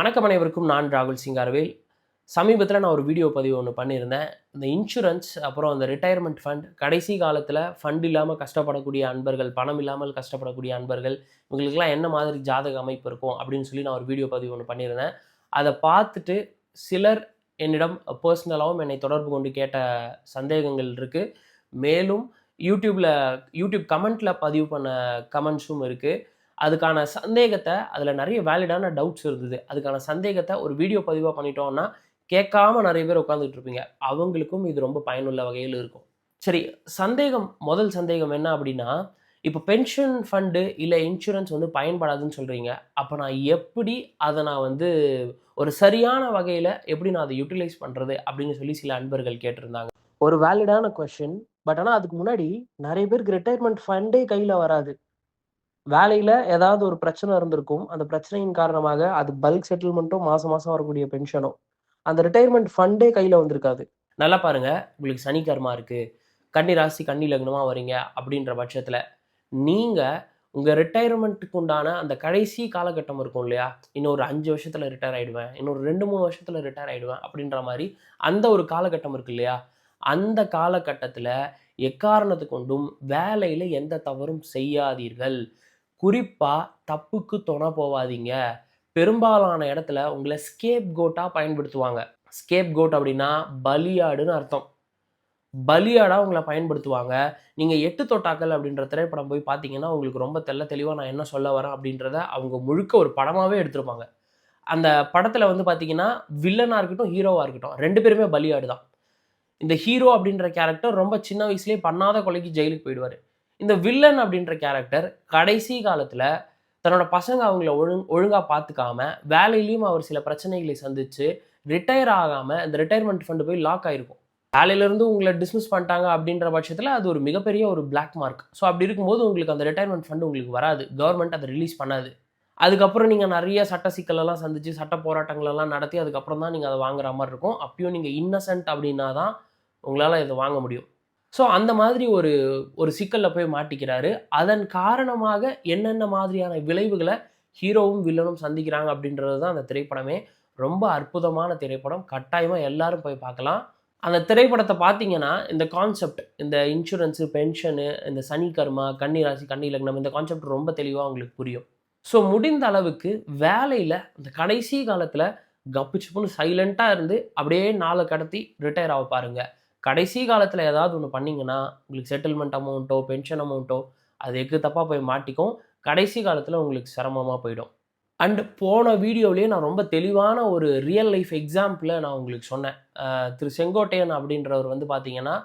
வணக்கம் அனைவருக்கும். நான் ராகுல் சிங்காரவேல் சமீபத்தில் நான் ஒரு வீடியோ பதிவு ஒன்று பண்ணியிருந்தேன். இந்த இன்சூரன்ஸ் அப்புறம் அந்த ரிட்டையர்மெண்ட் ஃபண்ட் கடைசி காலத்தில் ஃபண்ட் இல்லாமல் கஷ்டப்படக்கூடிய அன்பர்கள் பணம் இல்லாமல் கஷ்டப்படக்கூடிய அன்பர்கள் இவங்களுக்கெல்லாம் என்ன மாதிரி ஜாதக அமைப்பு இருக்கும் அப்படின்னு சொல்லி நான் ஒரு வீடியோ பதிவு ஒன்று பண்ணியிருந்தேன். அதை பார்த்துட்டு சிலர் என்னிடம் பர்சனலாகவும் என்னை தொடர்பு கொண்டு கேட்ட சந்தேகங்கள் இருக்குது மேலும் யூடியூப்பில் யூடியூப் கமெண்ட்டில் பதிவு பண்ண கமெண்ட்ஸும் இருக்குது அதுக்கான சந்தேகத்தை அதில் நிறைய வேலிடான டவுட்ஸ் இருந்தது. அதுக்கான சந்தேகத்தை ஒரு வீடியோ பதிவாக பண்ணிட்டோம்னா கேட்காம நிறைய பேர் உட்காந்துட்டு இருப்பீங்க. அவங்களுக்கும் இது ரொம்ப பயனுள்ள வகையில் இருக்கும். சரி சந்தேகம் முதல் சந்தேகம் என்ன அப்படின்னா இப்போ பென்ஷன் ஃபண்டு இல்லை இன்சூரன்ஸ் வந்து பயன்படாதுன்னு சொல்கிறீங்க அப்போ நான் எப்படி அதை நான் வந்து ஒரு சரியான வகையில் எப்படி நான் அதை யூட்டிலைஸ் பண்ணுறது அப்படின்னு சொல்லி சில அன்பர்கள் கேட்டிருந்தாங்க. ஒரு வேலிடான கொஷின் பட் ஆனால் அதுக்கு முன்னாடி நிறைய பேருக்கு ரிட்டையர்மெண்ட் ஃபண்டே கையில் வராது. வேலையில் ஏதாவது ஒரு பிரச்சனை இருந்திருக்கும். அந்த பிரச்சனையின் காரணமாக அது பல்க் செட்டில்மெண்ட்டும் மாதம் மாதம் வரக்கூடிய பென்ஷனும் அந்த ரிட்டையர்மெண்ட் ஃபண்டே கையில் வந்திருக்காது. நல்லா பாருங்க. உங்களுக்கு சனி கர்மா இருக்குது கன்னி ராசி கன்னி லக்னமா வரீங்க அப்படின்ற பட்சத்தில் நீங்கள் உங்கள் ரிட்டையர்மெண்ட்டுக்கு உண்டான அந்த கடைசி காலகட்டம் இருக்கும் இல்லையா? இன்னொரு அஞ்சு வருஷத்தில் ரிட்டையர் ஆகிடுவேன் இன்னொரு ரெண்டு மூணு வருஷத்தில் ரிட்டையர் ஆகிடுவேன் அப்படின்ற மாதிரி அந்த ஒரு காலகட்டம் இருக்கு இல்லையா? அந்த காலகட்டத்தில் எக்காரணத்து கொண்டும் வேலையில் எந்த தவறும் செய்யாதீர்கள். குறிப்பாக தப்புக்கு துணை போவாதீங்க. பெரும்பாலான இடத்துல உங்களை ஸ்கேப் கோட்டாக பயன்படுத்துவாங்க. ஸ்கேப் கோட் அப்படின்னா பலியாடுன்னு அர்த்தம். பலியாடாக உங்களை பயன்படுத்துவாங்க. நீங்கள் எட்டு தொட்டாக்கள் அப்படின்ற திரைப்படம் போய் பார்த்தீங்கன்னா உங்களுக்கு ரொம்ப தெள்ள தெளிவாக நான் என்ன சொல்ல வரேன் அப்படின்றத அவங்க முழுக்க ஒரு படமாகவே எடுத்திருப்பாங்க. அந்த படத்தில் வந்து பார்த்தீங்கன்னா வில்லனாக இருக்கட்டும் ஹீரோவாக இருக்கட்டும் ரெண்டு பேருமே பலியாடு தான் இந்த ஹீரோ அப்படின்ற கேரக்டர் ரொம்ப சின்ன வயசுலேயே பண்ணாத கொலைக்கு ஜெயிலுக்கு போயிடுவார். இந்த வில்லன் அப்படின்ற கேரக்டர் கடைசி காலத்தில் தன்னோட பசங்க அவங்கள ஒழுங் ஒழுங்காக பார்த்துக்காம வேலையிலையும் அவர் சில பிரச்சனைகளை சந்திச்சு ரிட்டையர் ஆகாமல் அந்த ரிட்டையர்மெண்ட் ஃபண்டு போய் லாக் ஆகிருக்கும் வேலையிலேருந்து உங்களை டிஸ்மிஸ் பண்ணிட்டாங்க அப்படின்ற பட்சத்தில் அது ஒரு மிகப்பெரிய ஒரு பிளாக் மார்க் ஸோ அப்படி இருக்கும்போது உங்களுக்கு அந்த ரிட்டையர்மெண்ட் ஃபண்டு உங்களுக்கு வராது. கவர்மெண்ட் அதை ரிலீஸ் பண்ணாது. அதுக்கப்புறம் நீங்கள் நிறைய சட்ட சிக்கலெல்லாம் சந்தித்து சட்ட போராட்டங்களெல்லாம் நடத்தி அதுக்கப்புறம் தான் நீங்கள் அதை வாங்குற மாதிரி இருக்கும். அப்பயும் நீங்கள் இன்னசென்ட் அப்படின்னா தான் உங்களால் இதை வாங்க முடியும். ஸோ அந்த மாதிரி ஒரு ஒரு சிக்கலில் போய் மாட்டிக்கிறாரு. அதன் காரணமாக என்னென்ன மாதிரியான விளைவுகளை ஹீரோவும் வில்லனும் சந்திக்கிறாங்க அப்படின்றது தான் அந்த திரைப்படமே. ரொம்ப அற்புதமான திரைப்படம். கட்டாயமாக எல்லாரும் போய் பார்க்கலாம். அந்த திரைப்படத்தை பார்த்தீங்கன்னா இந்த கான்செப்ட் இந்த இன்சூரன்ஸு பென்ஷனு இந்த சனி கர்மா கன்னி ராசி கன்னி லக்னம் இந்த கான்செப்ட் ரொம்ப தெளிவாக உங்களுக்கு புரியும். ஸோ முடிந்த அளவுக்கு வேலையில் இந்த கடைசி காலத்தில் கப்பு சிப்புன்னு சைலண்ட்டாக இருந்து அப்படியே நாளை கடத்தி ரிட்டையர் ஆக பாருங்கள் கடைசி காலத்தில் ஏதாவது ஒன்று பண்ணிங்கன்னா உங்களுக்கு செட்டில்மெண்ட் அமௌண்ட்டோ பென்ஷன் அமௌண்ட்டோ அது எக்கு தப்பாக போய் மாட்டிக்கும். கடைசி காலத்தில் உங்களுக்கு சிரமமாக போயிடும். அண்ட் போன வீடியோவிலேயே நான் ரொம்ப தெளிவான ஒரு ரியல் லைஃப் எக்ஸாம்பிளை நான் உங்களுக்கு சொன்னேன். திரு செங்கோட்டையன் அப்படின்றவர் வந்து பார்த்தீங்கன்னா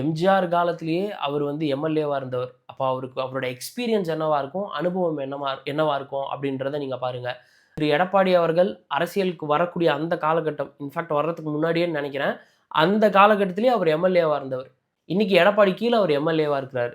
எம்ஜிஆர் காலத்திலேயே அவர் வந்து எம்எல்ஏவாக இருந்தவர். அப்போ அவருக்கு அவரோட எக்ஸ்பீரியன்ஸ் என்னவாக இருக்கும் அனுபவம் என்னவா என்னவாக இருக்கும் அப்படின்றத நீங்கள் பாருங்கள் திரு எடப்பாடி அவர்கள் அரசியலுக்கு வரக்கூடிய அந்த காலகட்டம் இன்ஃபேக்ட் வர்றதுக்கு முன்னாடியே நினைக்கிறேன். அந்த காலகட்டத்திலேயே அவர் எம்எல்ஏவாக இருந்தவர். இன்றைக்கி எடப்பாடி கீழே அவர் எம்எல்ஏவாக இருக்கிறாரு.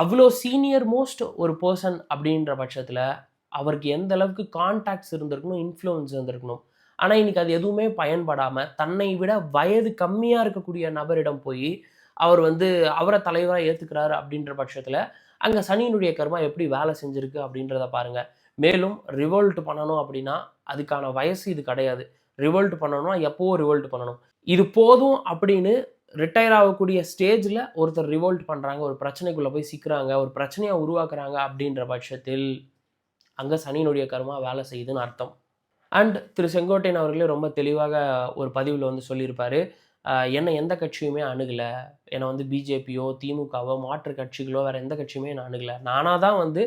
அவ்வளோ சீனியர் மோஸ்ட் ஒரு பர்சன் அப்படின்ற பட்சத்தில் அவருக்கு எந்த அளவுக்கு கான்டாக்ட்ஸ் இருந்திருக்கணும் இன்ஃப்ளூயன்ஸ் இருந்திருக்கணும். ஆனால் இன்றைக்கி அது எதுவுமே பயன்படாமல் தன்னை விட வயது கம்மியாக இருக்கக்கூடிய நபரிடம் போய் அவர் வந்து அவரை தலைவராக ஏற்றுக்கிறாரு அப்படின்ற பட்சத்தில் அங்கே சனியினுடைய கர்மா எப்படி வேலை செஞ்சுருக்கு அப்படின்றத பாருங்கள் மேலும் ரிவோல்ட் பண்ணணும் அப்படின்னா அதுக்கான வயசு இது கிடையாது. ரிவோல்ட் பண்ணணும்னா எப்போவும் ரிவோல்ட் பண்ணணும். இது போதும் அப்படின்னு ரிட்டையர் ஆகக்கூடிய ஸ்டேஜில் ஒருத்தர் ரிவோல்ட் பண்ணுறாங்க ஒரு பிரச்சனைக்குள்ளே போய் சிக்கிறாங்க ஒரு பிரச்சனையை உருவாக்குறாங்க அப்படின்ற பட்சத்தில் அங்கே சனியினுடைய கர்மா வேலை செய்யுதுன்னு அர்த்தம். அண்ட் திரு செங்கோட்டையன் அவர்களே ரொம்ப தெளிவாக ஒரு பதிவில் வந்து சொல்லியிருப்பார் என்னை எந்த கட்சியுமே அணுகலை. என்னை வந்து பிஜேபியோ திமுகவோ மாற்று கட்சிகளோ வேறு எந்த கட்சியுமே நான் அணுகலை. நானாக தான் வந்து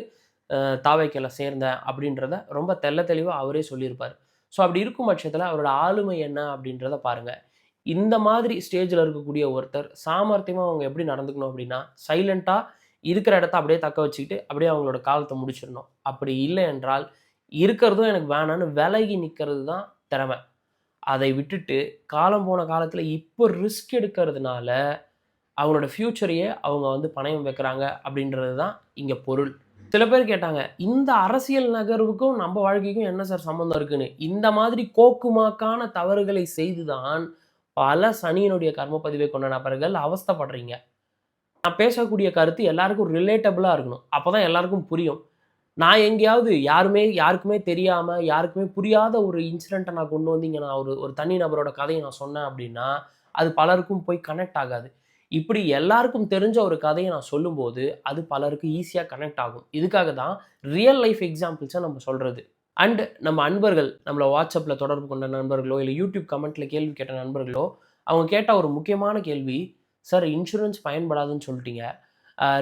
தாவைக்கில் சேர்ந்தேன் அப்படின்றத ரொம்ப தெல்ல தெளிவாக அவரே சொல்லியிருப்பார். ஸோ அப்படி இருக்கும் பட்சத்தில் அவரோட ஆளுமை என்ன அப்படின்றத பாருங்கள் இந்த மாதிரி ஸ்டேஜில் இருக்கக்கூடிய ஒருத்தர் சாமர்த்தியமாக அவங்க எப்படி நடந்துக்கணும் அப்படின்னா சைலண்ட்டாக இருக்கிற இடத்த அப்படியே தக்க வச்சுக்கிட்டு அப்படியே அவங்களோட காலத்தை முடிச்சிடணும். அப்படி இல்லை என்றால் இருக்கிறதும் எனக்கு வேணான்னு விலகி நிற்கிறது தான் திறமை. அதை விட்டுட்டு காலம் போன காலத்தில் இப்போ ரிஸ்க் எடுக்கிறதுனால அவங்களோட ஃப்யூச்சரையே அவங்க வந்து பணயம் வைக்கிறாங்க அப்படின்றது தான் இங்கே பொருள். சில பேர் கேட்டாங்க இந்த அரசியல் நகர்வுக்கும் நம்ம வாழ்க்கைக்கும் என்ன சார் சம்மந்தம் இருக்குன்னு? இந்த மாதிரி கோக்குமாக்கான தவறுகளை செய்துதான் பல சனியினுடைய கர்ம பதிவை கொண்ட நபர்கள் அவஸ்தைப்படுறீங்க. நான் பேசக்கூடிய கருத்து எல்லாருக்கும் ரிலேட்டபிளாக இருக்கணும். அப்போ தான் எல்லாருக்கும் புரியும். நான் எங்கேயாவது யாருமே யாருக்குமே தெரியாமல் யாருக்குமே புரியாத ஒரு இன்சிடெண்ட்டை நான் கொண்டு வந்து இங்கே நான் ஒரு ஒரு தனி நபரோட கதையை நான் சொன்னேன் அப்படின்னா அது பலருக்கும் போய் கனெக்ட் ஆகாது. இப்படி எல்லாருக்கும் தெரிஞ்ச ஒரு கதையை நான் சொல்லும்போது அது பலருக்கு ஈஸியாக கனெக்ட் ஆகும். இதுக்காக தான் ரியல் லைஃப் எக்ஸாம்பிள்ஸை நம்ம சொல்கிறது அண்ட் நம்ம அன்பர்கள் நம்மளை வாட்ஸ்அப்பில் தொடர்பு கொண்ட நண்பர்களோ இல்லை யூடியூப் கமெண்ட்டில் கேள்வி கேட்ட நண்பர்களோ அவங்க கேட்ட ஒரு முக்கியமான கேள்வி சார் இன்சூரன்ஸ் பயன்படாதுன்னு சொல்லிட்டீங்க.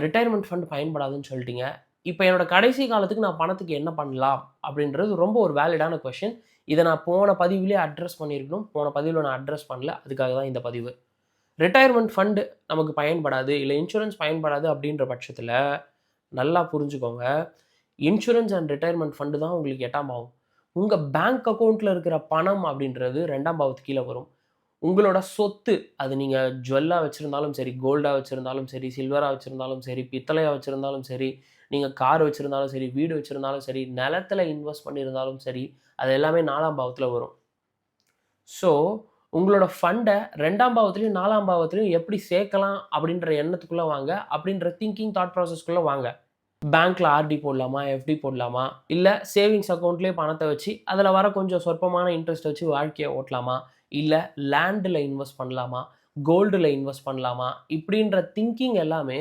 ரிட்டையர்மெண்ட் ஃபண்ட் பயன்படாதுன்னு சொல்லிட்டீங்க. இப்போ என்னோட கடைசி காலத்துக்கு நான் பணத்துக்கு என்ன பண்ணலாம்? அப்படின்றது ரொம்ப ஒரு வேலிடான கொஷின் இதை நான் போன பதிவிலே அட்ரஸ் பண்ணியிருக்கணும். போன பதிவில் நான் அட்ரஸ் பண்ணல. அதுக்காக தான் இந்த பதிவு. ரிட்டையர்மெண்ட் ஃபண்டு நமக்கு பயன்படாது இல்லை இன்சூரன்ஸ் பயன்படாது அப்படின்ற பட்சத்தில் நல்லா புரிஞ்சுக்கோங்க. இன்சூரன்ஸ் அண்ட் ரிட்டையர்மெண்ட் ஃபண்டு தான் உங்களுக்கு எட்டாம் பாவம். உங்கள் பேங்க் அக்கௌண்ட்டில் இருக்கிற பணம் அப்படின்றது ரெண்டாம் பாவத்துக்கு கீழே வரும். உங்களோட சொத்து அது நீங்கள் ஜுவல்லாக வச்சுருந்தாலும் சரி கோல்டாக வச்சுருந்தாலும் சரி சில்வராக வச்சுருந்தாலும் சரி பித்தளையாக வச்சுருந்தாலும் சரி நீங்கள் கார் வச்சுருந்தாலும் சரி வீடு வச்சுருந்தாலும் சரி நிலத்தில் இன்வெஸ்ட் பண்ணியிருந்தாலும் சரி அது எல்லாமே நாலாம் பாவத்தில் வரும். ஸோ உங்களோட ஃபண்டை ரெண்டாம் பாவத்துலையும் நாலாம் பாவத்துலையும் எப்படி சேர்க்கலாம் அப்படின்ற எண்ணத்துக்குள்ளே வாங்க. அப்படின்ற திங்கிங் தாட் ப்ராசஸ்க்குள்ளே வாங்க. பேங்க்கில் ஆர்டி போடலாமா எஃப்டி போடலாமா இல்லை சேவிங்ஸ் அக்கௌண்ட்லேயே பணத்தை வச்சு அதில் வர கொஞ்சம் சொற்பமான இன்ட்ரெஸ்ட் வச்சு வாழ்க்கையை ஓட்டலாமா இல்லை லேண்டில் இன்வெஸ்ட் பண்ணலாமா கோல்டில் இன்வெஸ்ட் பண்ணலாமா இப்படின்ற திங்கிங் எல்லாமே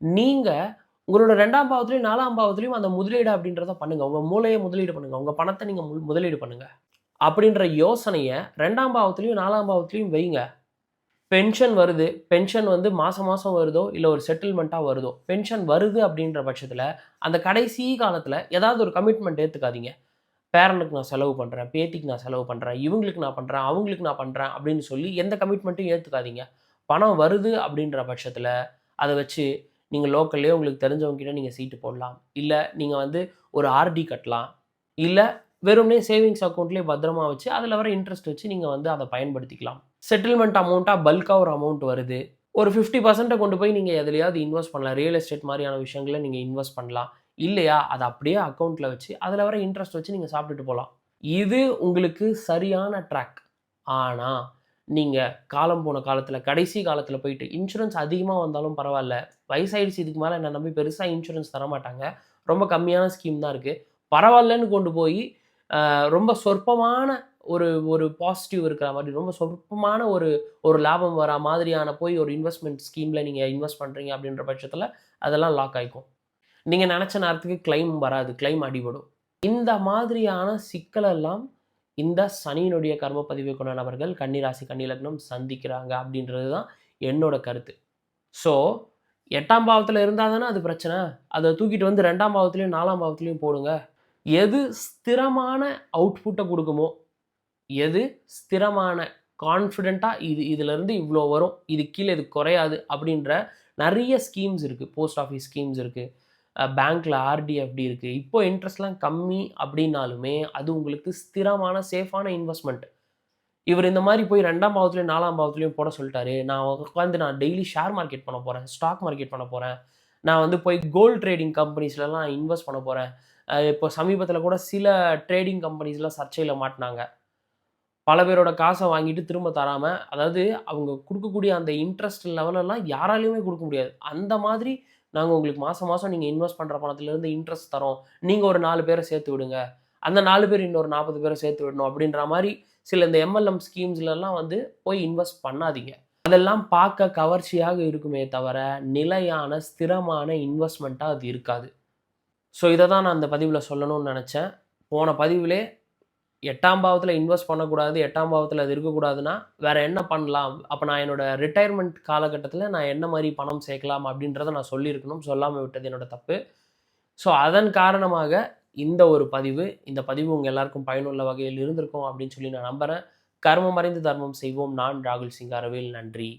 நீங்கள் உங்களோட ரெண்டாம் பாவத்துலையும் நாலாம் பாவத்துலையும் அந்த முதலீடு அப்படின்றத பண்ணுங்கள் உங்கள் மூளையை முதலீடு பண்ணுங்கள் உங்கள் பணத்தை நீங்கள் முதலீடு பண்ணுங்கள் அப்படின்ற யோசனையை ரெண்டாம் பாவத்துலேயும் நாலாம் பாவத்துலையும் வைங்க. பென்ஷன் வருது. பென்ஷன் வந்து மாதம் மாதம் வருதோ இல்லை ஒரு செட்டில்மெண்ட்டாக வருதோ பென்ஷன் வருது அப்படின்ற பட்சத்தில் அந்த கடைசி காலத்தில் ஏதாவது ஒரு கமிட்மெண்ட் ஏற்றுக்காதீங்க பேரனுக்கு நான் செலவு பண்ணுறேன் பேத்திக்கு நான் செலவு பண்ணுறேன் இவங்களுக்கு நான் பண்ணுறேன் அவங்களுக்கு நான் பண்ணுறேன் அப்படின்னு சொல்லி எந்த கமிட்மெண்ட்டும் ஏற்றுக்காதீங்க பணம் வருது அப்படின்ற பட்சத்தில் அதை வச்சு நீங்கள் லோக்கல்லே உங்களுக்கு தெரிஞ்சவங்ககிட்ட நீங்கள் சீட்டு போடலாம். இல்லை நீங்கள் வந்து ஒரு ஆர்டி கட்டலாம். இல்லை வெறும்னே சேவிங்ஸ் அக்கௌண்ட்லேயே பத்திரமா வச்சு அதில் வர இன்ட்ரெஸ்ட் வச்சு நீங்கள் வந்து அதை பயன்படுத்திக்கலாம். செட்டில்மெண்ட் அமௌண்ட்டாக பல்காக ஒரு அமௌண்ட் வருது. ஒரு ஃபிஃப்டி பர்சன்ட்டை கொண்டு போய் நீங்கள் எதுலையாவது இன்வெஸ்ட் பண்ணலாம். ரியல் எஸ்டேட் மாதிரியான விஷயங்களை நீங்கள் இன்வெஸ்ட் பண்ணலாம். இல்லையா? அதை அப்படியே அக்கௌண்ட்டில் வச்சு அதில் வர இன்ட்ரெஸ்ட் வச்சு நீங்கள் சாப்பிட்டுட்டு போகலாம் இது உங்களுக்கு சரியான ட்ராக் ஆனால் நீங்கள் காலம் போன காலத்தில் கடைசி காலத்தில் போயிட்டு இன்சூரன்ஸ் அதிகமாக வந்தாலும் பரவாயில்ல. வயசாயிடுச்சு இதுக்கு மேலே என்ன நம்பி பெருசாக இன்சூரன்ஸ் தர மாட்டாங்க ரொம்ப கம்மியான ஸ்கீம் தான் இருக்குது பரவாயில்லன்னு கொண்டு போய் ரொம்ப சொற்பமான ஒரு ஒரு பாசிட்டிவ் இருக்கிற மாதிரி ரொம்ப சொற்பமான ஒரு ஒரு லாபம் வர மாதிரியான போய் ஒரு இன்வெஸ்ட்மெண்ட் ஸ்கீமில் நீங்கள் இன்வெஸ்ட் பண்ணுறீங்க அப்படின்ற பட்சத்தில் அதெல்லாம் லாக் ஆகிக்கும் நீங்கள் நினச்ச நேரத்துக்கு கிளைம் வராது கிளைம் அடிபடும். இந்த மாதிரியான சிக்கலெல்லாம் இந்த சனியினுடைய கர்ம பதிவு கொண்ட நபர்கள் கன்னிராசி கன்னிலக்னம் சந்திக்கிறாங்க அப்படின்றது தான் என்னோட கருத்து. ஸோ எட்டாம் பாவத்தில் இருந்தால் தானே அது பிரச்சனை? அதை தூக்கிட்டு வந்து ரெண்டாம் பாவத்துலேயும் நாலாம் பாவத்துலேயும் போடுங்க. எது ஸ்திரமான அவுட்புட்டை கொடுக்குமோ எது ஸ்திரமான கான்ஃபிடெண்ட்டாக இது இதிலேருந்து இவ்வளோ வரும் இது கீழே இது குறையாது அப்படின்ற நிறைய ஸ்கீம்ஸ் இருக்குது போஸ்ட் ஆஃபீஸ் ஸ்கீம்ஸ் இருக்குது பேங்க்கில் ஆர்டிஎஃப்டி இருக்குது இப்போ இன்ட்ரெஸ்ட்லாம் கம்மி அப்படின்னாலுமே அது உங்களுக்கு ஸ்திரமான சேஃபான இன்வெஸ்ட்மெண்ட் இவர் இந்த மாதிரி போய் ரெண்டாம் பாவத்துலேயும் நாலாம் பாவத்துலேயும் போட சொல்லிட்டாரு. நான் உட்காந்து நான் டெய்லி ஷேர் மார்க்கெட் பண்ண போகிறேன் ஸ்டாக் மார்க்கெட் பண்ண போகிறேன் நான் வந்து போய் கோல்ட் ட்ரேடிங் கம்பெனிஸ்லலாம் இன்வெஸ்ட் பண்ண போகிறேன் இப்போ சமீபத்தில் கூட சில ட்ரேடிங் கம்பெனிஸ்லாம் சர்ச்சையில் மாட்டினாங்க. பல பேரோட காசை வாங்கிட்டு திரும்ப தராமல் அதாவது அவங்க கொடுக்கக்கூடிய அந்த இன்ட்ரெஸ்ட் லெவலெல்லாம் யாராலையுமே கொடுக்க முடியாது. அந்த மாதிரி நாங்கள் உங்களுக்கு மாதம் மாதம் நீங்கள் இன்வெஸ்ட் பண்ணுற பணத்துலேருந்து இன்ட்ரெஸ்ட் தரோம். நீங்கள் ஒரு நாலு பேரை சேர்த்து விடுங்க. அந்த நாலு பேர் இன்னொரு நாற்பது பேரை சேர்த்து விடணும் அப்படின்ற மாதிரி சில இந்த எம்எல்எம் ஸ்கீம்ஸ்லலாம் வந்து போய் இன்வெஸ்ட் பண்ணாதீங்க. அதெல்லாம் பார்க்க கவர்ச்சியாக இருக்குமே தவிர நிலையான ஸ்திரமான இன்வெஸ்ட்மெண்ட்டாக அது இருக்காது. ஸோ இதை தான் நான் அந்த பதிவில் சொல்லணும்னு நினச்சேன். போன பதிவிலே எட்டாம் பாவத்தில் இன்வெஸ்ட் பண்ணக்கூடாது எட்டாம் பாவத்தில் அது இருக்கக்கூடாதுன்னா வேறு என்ன பண்ணலாம்? அப்போ நான் என்னோட ரிட்டையர்மெண்ட் காலகட்டத்தில் நான் என்ன மாதிரி பணம் சேர்க்கலாம் அப்படின்றத நான் சொல்லியிருக்கணும். சொல்லாமல் விட்டது என்னோட தப்பு. ஸோ அதன் காரணமாக இந்த ஒரு பதிவு இந்த பதிவு உங்கள் எல்லாருக்கும் பயனுள்ள வகையில் இருந்திருக்கும் அப்படின்னு சொல்லி நான் நம்புகிறேன் கர்மம் மறைந்து தர்மம் செய்வோம். நான் ராகுல் சிங்காரவேல் நன்றி.